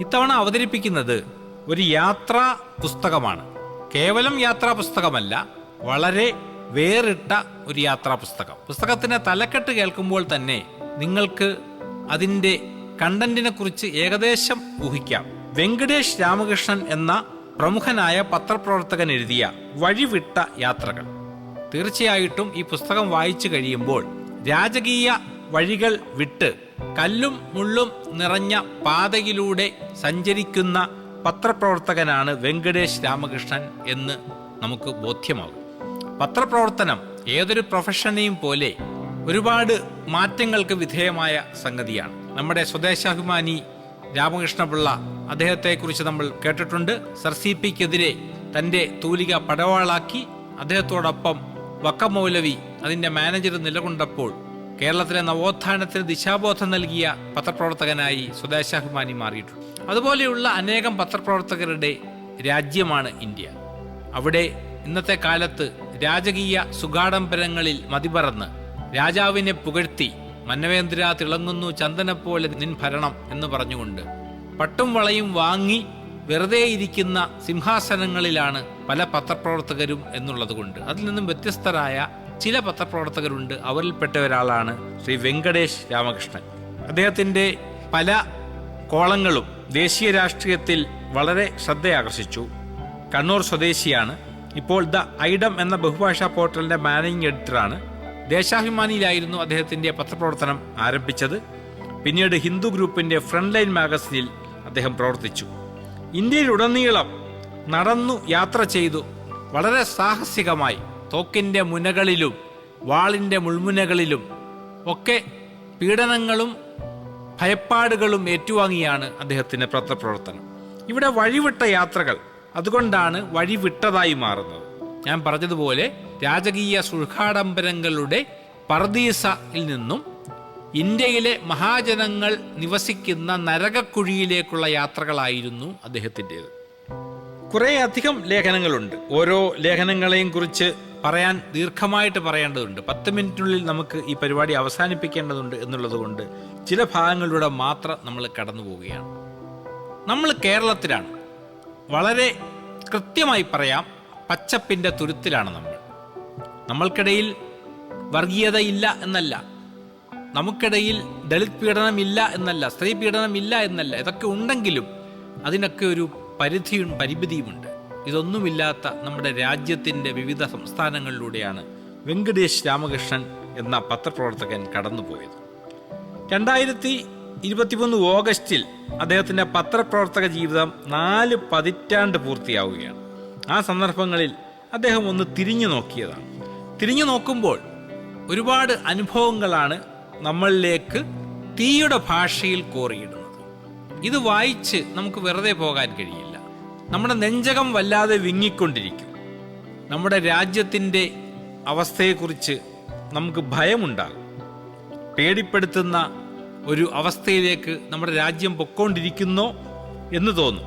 ഇത്തവണ അവതരിപ്പിക്കുന്നത് ഒരു യാത്രാ പുസ്തകമാണ്. കേവലം യാത്രാ പുസ്തകമല്ല വളരെ വേറിട്ട ഒരു യാത്രാ പുസ്തകം. പുസ്തകത്തിന്റെ തലക്കെട്ട് കേൾക്കുമ്പോൾ തന്നെ നിങ്ങൾക്ക് അതിന്റെ കണ്ടന്റിനെ കുറിച്ച് ഏകദേശം ഊഹിക്കാം. വെങ്കടേഷ് രാമകൃഷ്ണൻ എന്ന പ്രമുഖനായ പത്രപ്രവർത്തകൻ എഴുതിയ വഴിവിട്ട യാത്രകൾ. തീർച്ചയായിട്ടും ഈ പുസ്തകം വായിച്ചു കഴിയുമ്പോൾ രാജകീയ വഴികൾ വിട്ട് കല്ലും മുള്ളും നിറഞ്ഞ പാതയിലൂടെ സഞ്ചരിക്കുന്ന പത്രപ്രവർത്തകനാണ് വെങ്കടേഷ് രാമകൃഷ്ണൻ എന്ന് നമുക്ക് ബോധ്യമാകും. പത്രപ്രവർത്തനം ഏതൊരു പ്രൊഫഷനെയും പോലെ ഒരുപാട് മാറ്റങ്ങൾക്ക് വിധേയമായ സംഗതിയാണ്. നമ്മുടെ സ്വദേശാഭിമാനി രാമകൃഷ്ണപിള്ള അദ്ദേഹത്തെക്കുറിച്ച് നമ്മൾ കേട്ടിട്ടുണ്ട്. സർ സി പിക്കെതിരെ തന്റെ തൂലിക പടവാളാക്കി അദ്ദേഹത്തോടൊപ്പം വക്കമൗലവി അതിന്റെ മാനേജർ നിലകൊണ്ടപ്പോൾ കേരളത്തിലെ നവോത്ഥാനത്തിന് ദിശാബോധം നൽകിയ പത്രപ്രവർത്തകനായി സ്വദേശാഭിമാനി മാറിയിട്ടുണ്ട്. അതുപോലെയുള്ള അനേകം പത്രപ്രവർത്തകരുടെ രാജ്യമാണ് ഇന്ത്യ. അവിടെ ഇന്നത്തെ കാലത്ത് രാജകീയ സുഗാഡംബരങ്ങളിൽ മതിപറന്ന് രാജാവിനെ പുകഴ്ത്തി മന്നവേന്ദ്ര തിളങ്ങുന്നു ചന്ദനപ്പോലെ നിൻ ഭരണം എന്ന് പറഞ്ഞുകൊണ്ട് പട്ടും വളയും വാങ്ങി വെറുതെ ഇരിക്കുന്ന സിംഹാസനങ്ങളിലാണ് പല പത്രപ്രവർത്തകരും എന്നുള്ളതുകൊണ്ട് അതിൽ നിന്നും വ്യത്യസ്തരായ ചില പത്രപ്രവർത്തകരുണ്ട്. അവരിൽപ്പെട്ട ഒരാളാണ് ശ്രീ വെങ്കടേഷ് രാമകൃഷ്ണൻ. അദ്ദേഹത്തിന്റെ പല കോളങ്ങളും ദേശീയ രാഷ്ട്രീയത്തിൽ വളരെ ശ്രദ്ധയാകർഷിച്ചു. കണ്ണൂർ സ്വദേശിയാണ്. ഇപ്പോൾ ദ ഐഡം എന്ന ബഹുഭാഷാ പോർട്ടലിന്റെ മാനേജിംഗ് എഡിറ്ററാണ്. ദേശാഭിമാനിയിലായിരുന്നു അദ്ദേഹത്തിന്റെ പത്രപ്രവർത്തനം ആരംഭിച്ചത്. പിന്നീട് ഹിന്ദു ഗ്രൂപ്പിന്റെ ഫ്രണ്ട് ലൈൻ മാഗസിനിൽ അദ്ദേഹം പ്രവർത്തിച്ചു. ഇന്ത്യയിലുടനീളം നടന്നു യാത്ര ചെയ്തു വളരെ സാഹസികമായി. തോക്കിന്റെ മുനകളിലും വാളിന്റെ മുൾമുനകളിലും ഒക്കെ പീഡനങ്ങളും ഭയപ്പാടുകളും ഏറ്റുവാങ്ങിയാണ് അദ്ദേഹത്തിന്റെ പത്രപ്രവർത്തനം. ഇവിടെ വഴിവിട്ട യാത്രകൾ അതുകൊണ്ടാണ് വഴിവിട്ടതായി മാറുന്നത്. ഞാൻ പറഞ്ഞതുപോലെ രാജകീയ സുൽഘാടംബരങ്ങളുടെ പർദീസയിൽ നിന്നും ഇന്ത്യയിലെ മഹാജനങ്ങൾ നിവസിക്കുന്ന നരകക്കുഴിയിലേക്കുള്ള യാത്രകളായിരുന്നു അദ്ദേഹത്തിന്റേത്. കുറേയധികം ലേഖനങ്ങളുണ്ട്. ഓരോ ലേഖനങ്ങളെയും കുറിച്ച് പറയാൻ ദീർഘമായിട്ട് പറയേണ്ടതുണ്ട്. പത്ത് മിനിറ്റിനുള്ളിൽ നമുക്ക് ഈ പരിപാടി അവസാനിപ്പിക്കേണ്ടതുണ്ട് എന്നുള്ളതുകൊണ്ട് ചില ഭാഗങ്ങളിലൂടെ മാത്രം നമ്മൾ കടന്നു പോവുകയാണ്. നമ്മൾ കേരളത്തിലാണ്. വളരെ കൃത്യമായി പറയാം പച്ചപ്പിന്റെ തുരുത്തിലാണ് നമ്മൾ. നമ്മൾക്കിടയിൽ വർഗീയതയില്ല എന്നല്ല. നമുക്കിടയിൽ ദളിത് പീഡനമില്ല എന്നല്ല സ്ത്രീ പീഡനമില്ല എന്നല്ല. ഇതൊക്കെ ഉണ്ടെങ്കിലും അതിനൊക്കെ ഒരു പരിധിയും പരിമിതിയുമുണ്ട്. ഇതൊന്നുമില്ലാത്ത നമ്മുടെ രാജ്യത്തിന്റെ വിവിധ സംസ്ഥാനങ്ങളിലൂടെയാണ് വെങ്കടേഷ് രാമകൃഷ്ണൻ എന്ന പത്രപ്രവർത്തകൻ കടന്നുപോയത്. രണ്ടായിരത്തി ഇരുപത്തിമൂന്ന് ഓഗസ്റ്റിൽ അദ്ദേഹത്തിന്റെ പത്രപ്രവർത്തക ജീവിതം നാല് പതിറ്റാണ്ട് പൂർത്തിയാവുകയാണ്. ആ സന്ദർഭങ്ങളിൽ അദ്ദേഹം ഒന്ന് തിരിഞ്ഞു നോക്കിയതാണ്. തിരിഞ്ഞു നോക്കുമ്പോൾ ഒരുപാട് അനുഭവങ്ങളാണ് നമ്മളിലേക്ക് തീയുടെ ഭാഷയിൽ കോറിയിടുന്നത്. ഇത് വായിച്ച് നമുക്ക് വെറുതെ പോകാൻ കഴിയില്ല. നമ്മുടെ നെഞ്ചകം വല്ലാതെ വിങ്ങിക്കൊണ്ടിരിക്കും. നമ്മുടെ രാജ്യത്തിന്റെ അവസ്ഥയെക്കുറിച്ച് നമുക്ക് ഭയമുണ്ടാകും. പേടിപ്പെടുത്തുന്ന ഒരു അവസ്ഥയിലേക്ക് നമ്മുടെ രാജ്യം പൊക്കോണ്ടിരിക്കുന്നോ എന്ന് തോന്നും.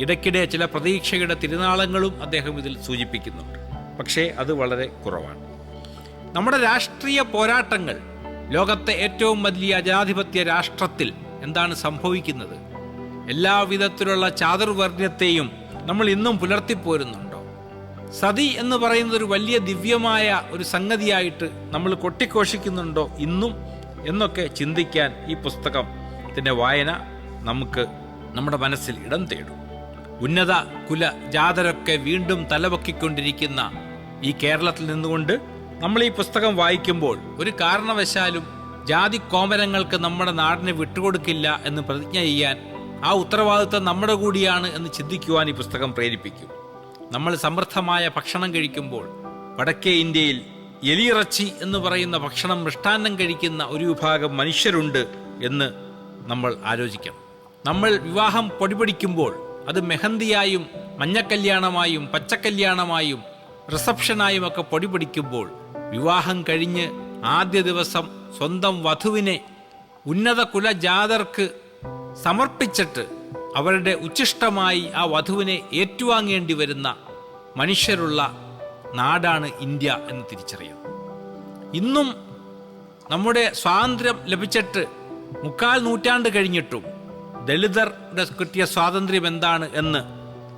ഇടയ്ക്കിടെ ചില പ്രതീക്ഷയുടെ തിരുനാളങ്ങളും അദ്ദേഹം ഇതിൽ സൂചിപ്പിക്കുന്നുണ്ട്. പക്ഷേ അത് വളരെ കുറവാണ്. നമ്മുടെ രാഷ്ട്രീയ പോരാട്ടങ്ങൾ ലോകത്തെ ഏറ്റവും വലിയ ജനാധിപത്യ രാഷ്ട്രത്തിൽ എന്താണ് സംഭവിക്കുന്നത്? എല്ലാവിധത്തിലുള്ള ചാതുർവർണത്തെയും നമ്മൾ ഇന്നും പുലർത്തിപ്പോരുന്നുണ്ടോ? സതി എന്ന് പറയുന്നത് ഒരു വലിയ ദിവ്യമായ ഒരു സംഗതിയായിട്ട് നമ്മൾ കൊട്ടിഘോഷിക്കുന്നുണ്ടോ ഇന്നും എന്നൊക്കെ ചിന്തിക്കാൻ ഈ പുസ്തകത്തിന്റെ വായന നമുക്ക് നമ്മുടെ മനസ്സിൽ ഇടം തേടും. ഉന്നത കുല ജാതരൊക്കെ വീണ്ടും തലവക്കിക്കൊണ്ടിരിക്കുന്ന ഈ കേരളത്തിൽ നിന്നുകൊണ്ട് നമ്മൾ ഈ പുസ്തകം വായിക്കുമ്പോൾ ഒരു കാരണവശാലും ജാതി കോമരങ്ങൾക്ക് നമ്മുടെ നാടിനെ വിട്ടുകൊടുക്കില്ല എന്ന് പ്രതിജ്ഞ ചെയ്യാൻ ആ ഉത്തരവാദിത്വം നമ്മുടെ കൂടിയാണ് എന്ന് ചിന്തിക്കുവാൻ ഈ പുസ്തകം പ്രേരിപ്പിക്കും. നമ്മൾ സമൃദ്ധമായ ഭക്ഷണം കഴിക്കുമ്പോൾ വടക്കേ ഇന്ത്യയിൽ എലിയിറച്ചി എന്ന് പറയുന്ന ഭക്ഷണം മൃഷ്ടാന്നം കഴിക്കുന്ന ഒരു വിഭാഗം മനുഷ്യരുണ്ട് എന്ന് നമ്മൾ ആലോചിക്കണം. നമ്മൾ വിവാഹം പൊടിപിടിക്കുമ്പോൾ അത് മെഹന്തിയായും മഞ്ഞക്കല്യാണമായും പച്ചക്കല്യാണമായും റിസപ്ഷനായും ഒക്കെ പൊടിപിടിക്കുമ്പോൾ വിവാഹം കഴിഞ്ഞ് ആദ്യ ദിവസം സ്വന്തം വധുവിനെ ഉന്നത കുലജാതർക്ക് സമർപ്പിച്ചിട്ട് അവരുടെ ഉച്ഛിഷ്ടമായി ആ വധുവിനെ ഏറ്റുവാങ്ങേണ്ടി വരുന്ന മനുഷ്യരുള്ള നാടാണ് ഇന്ത്യ എന്ന് തിരിച്ചറിയാം ഇന്നും നമ്മുടെ സ്വാതന്ത്ര്യം ലഭിച്ചിട്ട് മുക്കാൽ നൂറ്റാണ്ട് കഴിഞ്ഞിട്ടും ദളിതരുടെ കിട്ടിയ സ്വാതന്ത്ര്യം എന്താണ് എന്ന്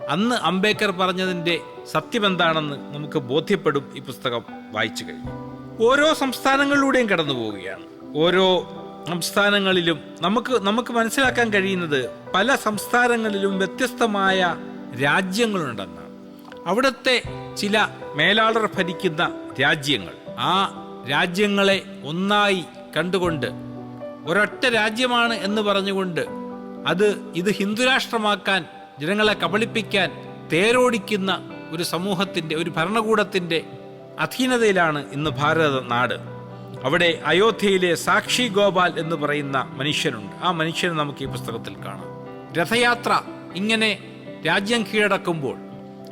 അന്ന് അംബേദ്കർ പറഞ്ഞതിന്റെ സത്യമെന്താണെന്ന് നമുക്ക് ബോധ്യപ്പെടും ഈ പുസ്തകം വായിച്ചു കഴിഞ്ഞു. ഓരോ സംസ്ഥാനങ്ങളിലൂടെയും കടന്നു പോവുകയാണ് ഓരോ സംസ്ഥാനങ്ങളിലും നമുക്ക് നമുക്ക് മനസ്സിലാക്കാൻ കഴിയുന്നത് പല സംസ്ഥാനങ്ങളിലും വ്യത്യസ്തമായ രാജ്യങ്ങളുണ്ടെന്നാണ്. അവിടുത്തെ ചില മേലാളർ ഭരിക്കുന്ന രാജ്യങ്ങൾ ആ രാജ്യങ്ങളെ ഒന്നായി കണ്ടുകൊണ്ട് ഒരൊറ്റ രാജ്യമാണ് എന്ന് പറഞ്ഞുകൊണ്ട് അത് ഇത് ഹിന്ദുരാഷ്ട്രമാക്കാൻ ജനങ്ങളെ കബളിപ്പിക്കാൻ തേരോടിക്കുന്ന ഒരു സമൂഹത്തിന്റെ ഒരു ഭരണകൂടത്തിന്റെ അധീനതയിലാണ് ഇന്ന് ഭാരത നാട്. അവിടെ അയോധ്യയിലെ സാക്ഷി ഗോപാൽ എന്ന് പറയുന്ന മനുഷ്യനുണ്ട്. ആ മനുഷ്യനെ നമുക്ക് ഈ പുസ്തകത്തിൽ കാണാം. രഥയാത്ര ഇങ്ങനെ രാജ്യം കീഴടക്കുമ്പോൾ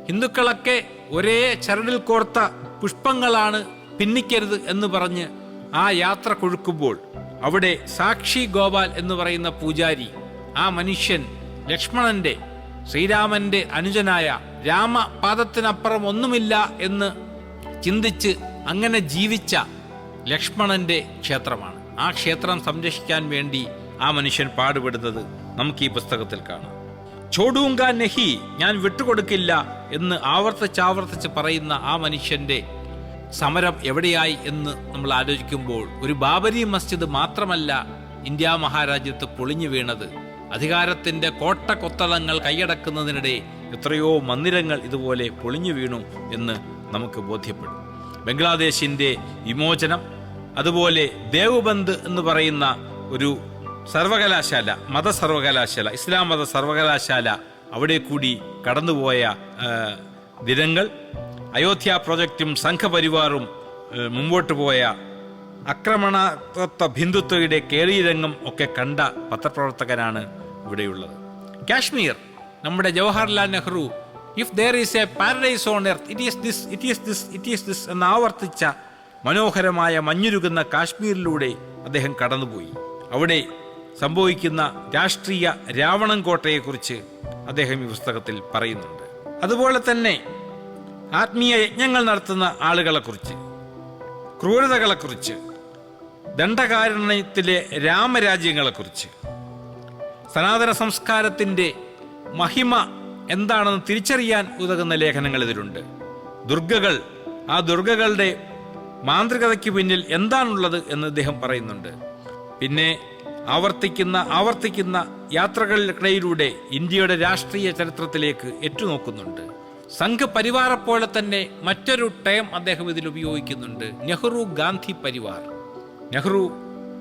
ഹിന്ദുക്കളൊക്കെ ഒരേ ചരടിൽ കോർത്ത പുഷ്പങ്ങളാണ് പിന്നിക്കരുത് എന്ന് പറഞ്ഞ് ആ യാത്ര കൊഴുക്കുമ്പോൾ അവിടെ സാക്ഷി ഗോപാൽ എന്ന് പറയുന്ന പൂജാരി ആ മനുഷ്യൻ ലക്ഷ്മണന്റെ ശ്രീരാമന്റെ അനുജനായ രാമപാദത്തിനപ്പുറം ഒന്നുമില്ല എന്ന് ചിന്തിച്ച് അങ്ങനെ ജീവിച്ച ലക്ഷ്മണന്റെ ക്ഷേത്രമാണ്. ആ ക്ഷേത്രം സംരക്ഷിക്കാൻ വേണ്ടി ആ മനുഷ്യൻ പാടുപെടുന്നത് നമുക്ക് ഈ പുസ്തകത്തിൽ കാണാം. ചോടൂങ്ക നെഹി ഞാൻ വിട്ടുകൊടുക്കില്ല എന്ന് ആവർത്തിച്ചാവർത്തിച്ച് പറയുന്ന ആ മനുഷ്യന്റെ സമരം എവിടെയായി എന്ന് നമ്മൾ ആലോചിക്കുമ്പോൾ ഒരു ബാബരി മസ്ജിദ് മാത്രമല്ല ഇന്ത്യ മഹാരാജ്യത്ത് പൊളിഞ്ഞു വീണത്. അധികാരത്തിന്റെ കോട്ട കൊത്തളങ്ങൾ കൈയടക്കുന്നതിനിടെ എത്രയോ മന്ദിരങ്ങൾ ഇതുപോലെ പൊളിഞ്ഞു വീണു എന്ന് നമുക്ക് ബോധ്യപ്പെടും. ബംഗ്ലാദേശിന്റെ വിമോചനം അതുപോലെ ദേവബന്ദ് എന്ന് പറയുന്ന ഒരു സർവകലാശാല മത സർവകലാശാല ഇസ്ലാം മത സർവകലാശാല അവിടെ കൂടി കടന്നുപോയ ദിനങ്ങൾ. അയോധ്യ പ്രോജക്റ്റും സംഘപരിവാറും മുമ്പോട്ട് പോയ ആക്രമണത്വ ഹിന്ദുത്വയുടെ കേളീരംഗം ഒക്കെ കണ്ട പത്രപ്രവർത്തകനാണ് ഇവിടെയുള്ളത്. കാശ്മീർ നമ്മുടെ Jawaharlal Nehru if there is a paradise on earth it is this it is this it is this എന്ന് ആവർത്തിച്ച മനോഹരമായ മഞ്ഞുരുകുന്ന കാശ്മീരിലൂടെ അദ്ദേഹം കടന്നുപോയി. അവിടെ സംഭവിക്കുന്ന രാഷ്ട്രീയ രാവണൻ കോട്ടയെക്കുറിച്ച് അദ്ദേഹം ഈ പുസ്തകത്തിൽ പറയുന്നുണ്ട്. അതുപോലെ തന്നെ ആത്മീയ യജ്ഞങ്ങൾ നടത്തുന്ന ആളുകളെക്കുറിച്ച് ക്രൂരതകളെക്കുറിച്ച് ദണ്ഡകാരണത്തിലെ രാമരാജ്യങ്ങളെക്കുറിച്ച് സനാതന സംസ്കാരത്തിന്റെ മഹിമ എന്താണെന്ന് തിരിച്ചറിയാൻ ഉതകുന്ന ലേഖനങ്ങൾ ഇതിലുണ്ട്. ദുർഗകൾ ആ ദുർഗകളുടെ മാന്ത്രികതയ്ക്ക് പിന്നിൽ എന്താണുള്ളത് എന്ന് അദ്ദേഹം പറയുന്നുണ്ട്. പിന്നെ ആവർത്തിക്കുന്ന ആവർത്തിക്കുന്ന യാത്രകളിലൂടെ ഇന്ത്യയുടെ രാഷ്ട്രീയ ചരിത്രത്തിലേക്ക് എറ്റുനോക്കുന്നുണ്ട് സംഘപരിവാറെ പോലെ തന്നെ മറ്റൊരു ടൈം അദ്ദേഹം ഇതിൽ ഉപയോഗിക്കുന്നുണ്ട്. നെഹ്റു ഗാന്ധി പരിവാർ. നെഹ്റു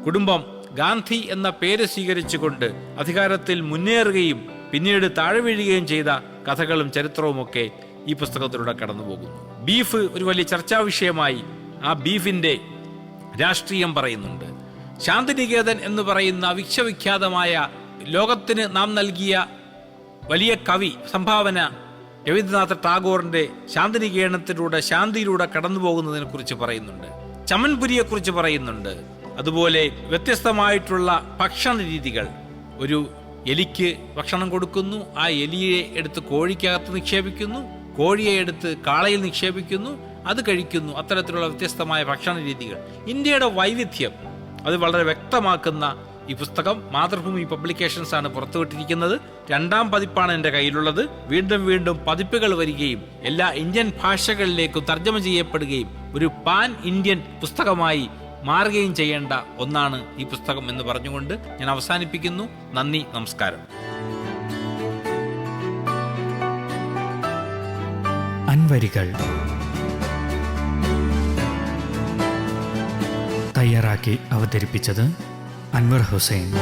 കുടുംബം ഗാന്ധി എന്ന പേര് സ്വീകരിച്ചുകൊണ്ട് അധികാരത്തിൽ മുന്നേറുകയും പിന്നീട് താഴെ വീഴുകയും ചെയ്ത കഥകളും ചരിത്രവും ഒക്കെ ഈ പുസ്തകത്തിലൂടെ കടന്നു പോകുന്നു ബീഫ് ഒരു വലിയ ചർച്ചാ വിഷയമായി ആ ബീഫിന്റെ രാഷ്ട്രീയം പറയുന്നുണ്ട്. ശാന്തിനികേതൻ എന്ന് പറയുന്ന വിശ്വവിഖ്യാതമായ ലോകത്തിന് നാം നൽകിയ വലിയ കവി സംഭാവന രവീന്ദ്രനാഥ ടാഗോറിന്റെ ശാന്തിനികേതനത്തിലൂടെ ശാന്തിയിലൂടെ കടന്നു പോകുന്നതിനെ കുറിച്ച് പറയുന്നുണ്ട്. ചമൻപുരിയെ കുറിച്ച് പറയുന്നുണ്ട്. അതുപോലെ വ്യത്യസ്തമായിട്ടുള്ള ഭക്ഷണ രീതികൾ ഒരു എലിക്ക് ഭക്ഷണം കൊടുക്കുന്നു. ആ എലിയെ എടുത്ത് കോഴിക്കകത്ത് നിക്ഷേപിക്കുന്നു. കോഴിയെ എടുത്ത് കാളയിൽ നിക്ഷേപിക്കുന്നു. അത് കഴിക്കുന്നു. അത്തരത്തിലുള്ള വ്യത്യസ്തമായ ഭക്ഷണ രീതികൾ. ഇന്ത്യയുടെ വൈവിധ്യം അത് വളരെ വ്യക്തമാക്കുന്ന ഈ പുസ്തകം മാതൃഭൂമി പബ്ലിക്കേഷൻസ് ആണ് പുറത്തുവിട്ടിരിക്കുന്നത്. രണ്ടാം പതിപ്പാണ് എന്റെ കയ്യിലുള്ളത്. വീണ്ടും വീണ്ടും പതിപ്പുകൾ വരികയും എല്ലാ ഇന്ത്യൻ ഭാഷകളിലേക്കും തർജമ ചെയ്യപ്പെടുകയും ഒരു പാൻ ഇന്ത്യൻ പുസ്തകമായി മാറുകയും ചെയ്യേണ്ട ഒന്നാണ് ഈ പുസ്തകം എന്ന് പറഞ്ഞുകൊണ്ട് ഞാൻ അവസാനിപ്പിക്കുന്നു. നന്ദി നമസ്കാരം. അൻവരികൾ തയ്യാറാക്കി അവതരിപ്പിച്ചത് അൻവർ ഹുസൈൻ.